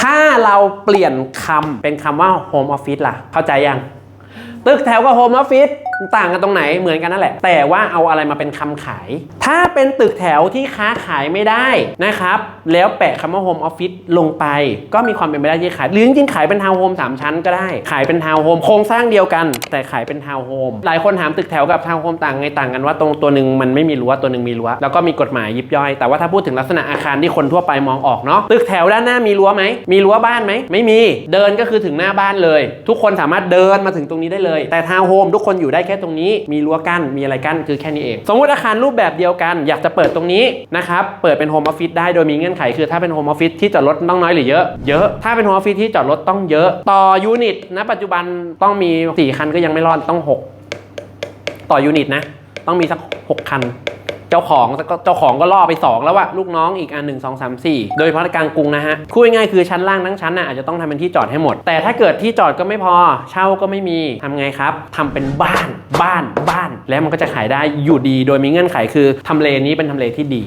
ถ้าเราเปลี่ยนคำเป็นคำว่า home office ล่ะ เข้าใจยัง ตึกแถวกับโฮมออฟฟิศ ต่างกันตรงไหนเหมือนกันนั่นแหละ แต่ว่าเอาอะไรมาเป็นคำขาย ถ้าเป็นตึกแถวที่ค้าขายไม่ได้นะครับ แล้วแปะคำว่าโฮมออฟฟิศลงไป ก็มีความเป็นไปได้ที่ขาย หรือจริงๆขายเป็นทาวน์โฮมสามชั้นก็ได้ ขายเป็นทาวน์โฮมโครงสร้างเดียวกัน แต่ขายเป็นทาวน์โฮมหลายคนถามตึกแถวกับทาวน์โฮมต่างไงต่างกันว่าตรงตัวหนึ่งมันไม่มีรั้วตัวหนึ่งมีรั้วแล้วก็มีกฎหมายยิบย่อย แต่ว่าถ้าพูดถึงลักษณะอาคารที่คนทั่วไปมองออกเนาะตึกแถวด้านหน้ามีรั้วไหมมีรั้วบ้านไหมไม่มีเดินก็คือถึงหน้าบ้านเลย ทุกคนสามารถเดินมาถึงตรงนี้ได้เลย แต่ทาวน์โฮมทุกคนอยู่ได้แค่ตรงนี้ มีรั้วกั้น มีอะไรกั้นคือแค่นี้เอง สมมติอาคารรูปแบบเดียวกัน อยากจะเปิดตรงนี้นะครับ เปิดเป็นโฮมออฟฟิศได้โดยมีเงื่อนไขคือถ้าเป็นโฮมออฟฟิศที่จอดรถต้องน้อยหรือเยอะ เยอะ ถ้าเป็นโฮมออฟฟิศที่จอดรถต้องเยอะ ต่อยูนิตณปัจจุบันต้องมีสี่คันก็ยังไม่รอดต้องหกต่อยูนิตนะ ต้องมีสัก 6 คัน จ้าของก็เจ้าของก็ล่อไป 2 แล้วว่าลูกน้องอีกอัน1 2 3 4โดยเฉพาะในกลางกรุงนะฮะคุยง่ายคือชั้นล่างทั้งชั้นน่ะอาจจะต้องทำเป็นที่จอดให้หมด แต่ถ้าเกิดที่จอดก็ไม่พอเช่าก็ไม่มีทำไงครับทำเป็นบ้านบ้านบ้าน แล้วมันก็จะขายได้อยู่ดี โดยมีเงื่อนไขคือทำเลนี้เป็นทำเลที่ดี